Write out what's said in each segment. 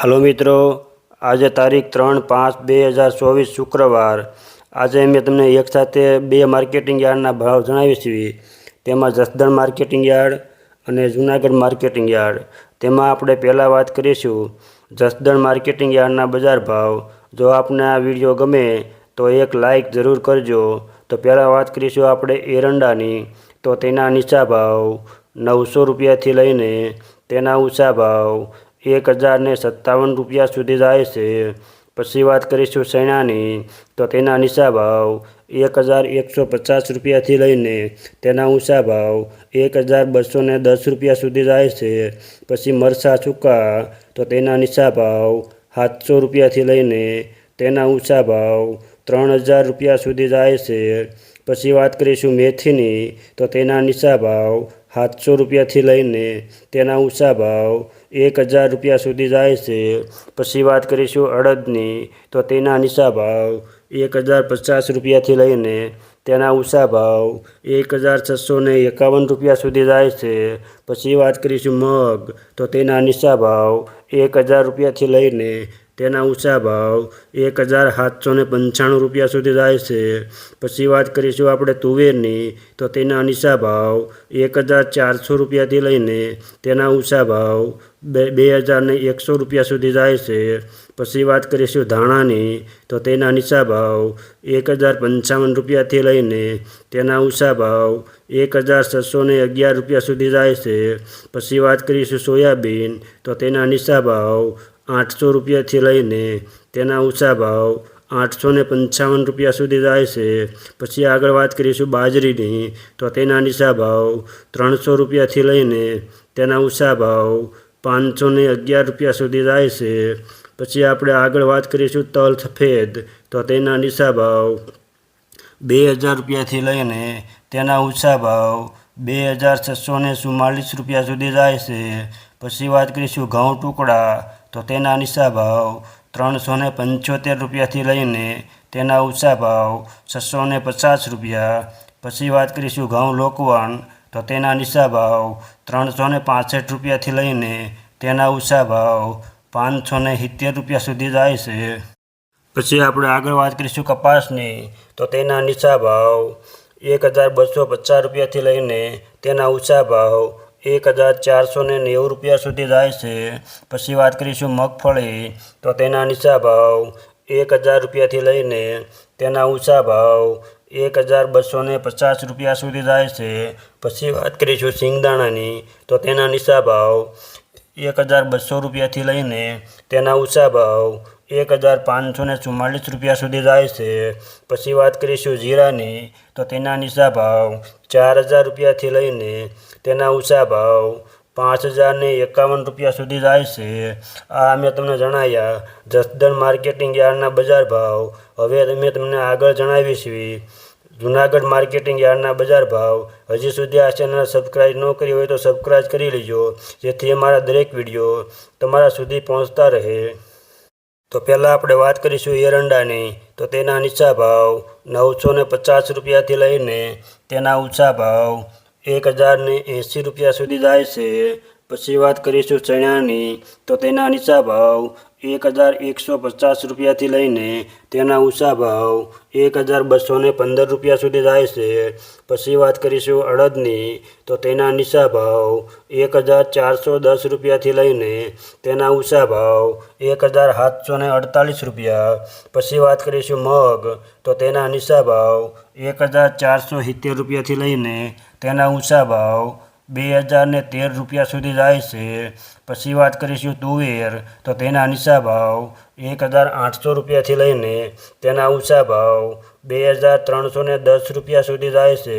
હાલો મિત્રો, આજે તારીખ ત્રણ પાંચ બે હજાર ચોવીસ શુક્રવાર. આજે મેં તમને એક સાથે બે માર્કેટિંગ યાર્ડના ભાવ જણાવી છીએ. તેમાં જસદણ માર્કેટિંગ યાર્ડ અને જૂનાગઢ માર્કેટિંગ યાર્ડ. તેમાં આપણે પહેલાં વાત કરીશું જસદણ માર્કેટિંગ યાર્ડના બજાર ભાવ. જો આપને આ વીડિયો ગમે તો એક લાઈક જરૂર કરજો. તો પહેલાં વાત કરીશું આપણે એરંડાની. તો તેના નીચા ભાવ નવસો રૂપિયાથી લઈને તેના ઊંચા ભાવ એક હજારને સત્તાવન રૂપિયા સુધી જાય છે. પછી વાત કરીશું ચણાની તો તેના નીચા ભાવ એક હજાર એકસો પચાસ રૂપિયાથી લઈને તેના ઊંચા ભાવ એક હજાર બસો દસ રૂપિયા સુધી જાય છે. પછી મરસા સૂકા, તો તેના નીચા ભાવ સાતસો રૂપિયાથી લઈને તેના ઊંચા ભાવ ત્રણ હજાર રૂપિયા સુધી જાય છે. પછી વાત કરીશું મેથીની, તો તેના નીચા ભાવ સાતસો રૂપિયાથી લઈને તેના ઊંચા ભાવ એક હજાર રૂપિયા સુધી જાય છે. પછી વાત કરીશું અડદની, તો તેના નીચા ભાવ એક હજાર પચાસ રૂપિયાથી લઈને તેના ઊંચા ભાવ એક હજાર છસો ને એકાવન રૂપિયા સુધી જાય છે. પછી વાત કરીશું મગ, તો તેના નીચા ભાવ એક હજાર રૂપિયાથી લઈને તેના ઊંચા ભાવ એક હજાર સાતસો પંચાણું રૂપિયા સુધી જાય છે. પછી વાત કરીશું આપણે તુવેરની. તો તેના નીચા ભાવ એક હજાર ચારસો રૂપિયાથી લઈને તેના ઊંચા ભાવ બે બે હજાર ને એકસો રૂપિયા સુધી જાય છે. પછી વાત કરીશું ધાણાની. તો તેના નીચા ભાવ એક હજાર પંચાવન રૂપિયાથી લઈને તેના ઊંચા ભાવ એક હજાર છસો અગિયાર રૂપિયા સુધી જાય છે. પછી વાત કરીશું સોયાબીન. તો તેના નીચા ભાવ આઠસો રૂપિયાથી લઈને તેના ઊંચા ભાવ આઠસો ને પંચાવન રૂપિયા સુધી જાય છે. પછી આગળ વાત કરીશું બાજરીની, તો તેના નીચા ભાવ ત્રણસો રૂપિયાથી લઈને તેના ઊંચા ભાવ પાંચસો ને અગિયાર રૂપિયા સુધી જાય છે. પછી આપણે આગળ વાત કરીશું તલ સફેદ, તો તેના નીચા ભાવ બે હજાર રૂપિયાથી લઈને તેના ઊંચા ભાવ બે હજાર છસો ને ચુમ્માલીસ રૂપિયા સુધી જાય છે. પછી વાત કરીશું ઘઉં ટુકડા તો તેના નીચા ભાવ ત્રણસો ને પંચોતેર રૂપિયાથી લઈને તેના ઊંચા ભાવ છસો ને પચાસ રૂપિયા. પછી વાત કરીશું ઘઉં લોકવણ, તો તેના નીચા ભાવ ત્રણસો ને પાસઠ રૂપિયાથી લઈને તેના ઊંચા ભાવ પાંચસો ને સિત્તેર રૂપિયા સુધી જાય છે. પછી આપણે આગળ વાત કરીશું કપાસની, તો તેના નીચા ભાવ એક હજાર બસો પચાસ રૂપિયાથી લઈને તેના ઊંચા ભાવ એક હજાર ચારસો ને નેવું રૂપિયા સુધી જાય છે. પછી વાત કરીશું મગફળી. તો તેના નીચા ભાવ એક હજાર રૂપિયાથી લઈને તેના ઊંચા ભાવ એક હજાર બસો ને પચાસ રૂપિયા સુધી જાય છે. પછી વાત કરીશું સિંગદાણાની. તો તેના નીચા ભાવ એક હજાર બસો રૂપિયાથી લઈને તેના ઊંચા ભાવ એક હજાર પાંચસો ને ચુમ્માલીસ રૂપિયા સુધી જાય છે. પછી વાત કરીશું જીરાની, તો તેના નીચા ભાવ ચાર હજાર રૂપિયાથી લઈને તેના ઊંચા ભાવ પાંચ હજાર ને એકાવન રૂપિયા સુધી જાય છે. આ અમે તમને જણાવ્યા જસદણ માર્કેટિંગ યાર્ડના બજાર ભાવ. હવે અમે તમને આગળ જણાવીશું જુનાગઢ માર્કેટિંગ યાર્ડના બજાર ભાવ. હજી સુધી આ ચેનલ સબસ્ક્રાઈબ ન કરી હોય તો સબસ્ક્રાઇબ કરી લેજો. જેથી અમારા દરેક વીડિયો તમારા સુધી પહોંચતા રહે. તો પહેલાં આપણે વાત કરીશું એરંડાની. તો તેના નીચા ભાવ નવસો ને પચાસ રૂપિયાથી લઈને તેના ઊંચા ભાવ એક હજારને એંસી રૂપિયા સુધી જાય છે. પછી વાત કરીશું ચણાની. તો તેના નીચા ભાવ એક હજાર એકસો પચાસ રૂપિયાથી લઈને તેના ઊંચા ભાવ એક હજાર બસો ને પંદર રૂપિયા સુધી જાય છે. પછી વાત કરીશું અડદની. તો તેના નીચા ભાવ એક હજાર ચારસો દસ રૂપિયાથી લઈને તેના ઊંચા ભાવ એક હજાર સાતસો ને અડતાલીસ રૂપિયા. પછી વાત કરીશું મગ. તો તેના નીચા ભાવ એક હજાર ચારસો સિત્તેર રૂપિયાથી લઈને તેના ઊંચા ભાવ બે હજાર ને તેર રૂપિયા સુધી જાય છે. પછી વાત કરીશું તુવેર. તો તેના નીચા ભાવ એક હજાર આઠસો રૂપિયાથી લઈને તેના ઊંચા ભાવ બે હજાર ત્રણસો ને દસ રૂપિયા સુધી જાય છે.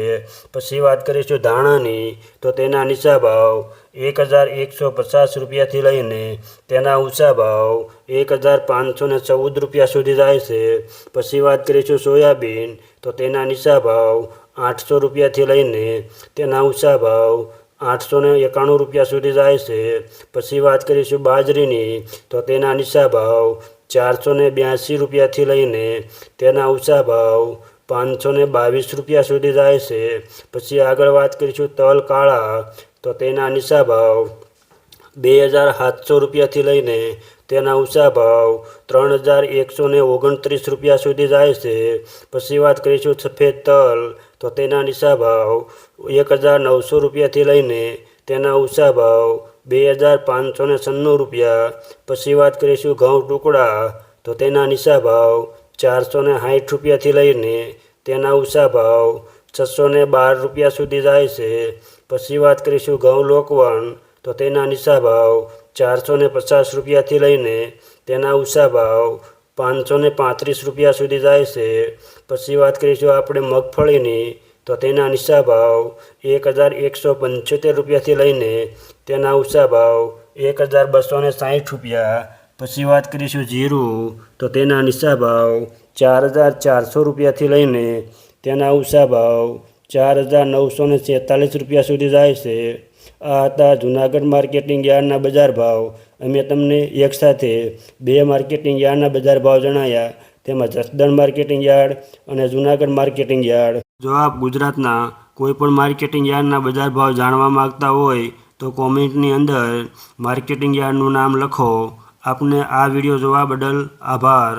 પછી વાત કરીશું ધાણાની. તો તેના નીચા ભાવ એક હજાર એકસો પચાસ રૂપિયાથી લઈને તેના ઊંચા ભાવ એક હજાર પાંચસો ને ચૌદ રૂપિયા સુધી જાય છે. પછી વાત કરીશું સોયાબીન. તો તેના નીચા ભાવ આઠસો રૂપિયાથી લઈને તેના ઊંચા ભાવ આઠસો ને એકાણું રૂપિયા સુધી જાય છે. પછી વાત કરીશું બાજરીની, તો તેના નીચા ભાવ ચારસો ને બ્યાસી રૂપિયાથી લઈને તેના ઊંચા ભાવ પાંચસો ને બાવીસ રૂપિયા સુધી જાય છે. પછી આગળ વાત કરીશું તલ કાળા, તો તેના નીચા ભાવ બે હજાર સાતસો રૂપિયાથી લઈને તેના ઊંચા ભાવ ત્રણ હજાર એકસો ઓગણત્રીસ રૂપિયા સુધી જાય છે. પછી વાત કરીશું સફેદ તલ તો તેના નીચા ભાવ એક હજાર નવસો રૂપિયાથી લઈને તેના ઊંચા ભાવ બે હજાર પાંચસો ને છન્નું રૂપિયા. પછી વાત કરીશું ઘઉં ટુકડા. તો તેના નીચા ભાવ ચારસો ને સાઠ રૂપિયાથી લઈને તેના ઊંચા ભાવ છસો ને બાર રૂપિયા સુધી જાય છે. પછી વાત કરીશું ઘઉં લોકવણ. તો તેના નીચા ભાવ ચારસો ને પચાસ રૂપિયાથી લઈને તેના ઊંચા ભાવ પાંચસો ને પાંત્રીસ રૂપિયા સુધી જાય છે. પછી વાત કરીશું આપણે મગફળીની, તો તેના નીચા ભાવ એક હજાર એકસો પંચોતેર રૂપિયાથી લઈને તેના ઊંચા ભાવ એક હજાર બસો ને સાઠ રૂપિયા. પછી વાત કરીશું જીરું, તો તેના નીચા ભાવ ચાર હજાર ચારસો રૂપિયાથી લઈને તેના ઊંચા ભાવ ચાર હજાર નવસો ને છેતાલીસ રૂપિયા સુધી જાય છે. આ હતા જુનાગઢ માર્કેટિંગ યાર્ડના બજાર ભાવ. અમે તમને એક સાથે બે માર્કેટિંગ યાર્ડના બજાર ભાવ જણાયા. તેમાં જસદણ માર્કેટિંગ યાર્ડ અને જુનાગઢ માર્કેટિંગ યાર્ડ. જો આપ ગુજરાતના કોઈપણ માર્કેટિંગ યાર્ડના બજાર ભાવ જાણવા માગતા હોય, તો કોમેન્ટની અંદર માર્કેટિંગ યાર્ડનું નામ લખો. આપને આ વીડિયો જોવા બદલ આભાર.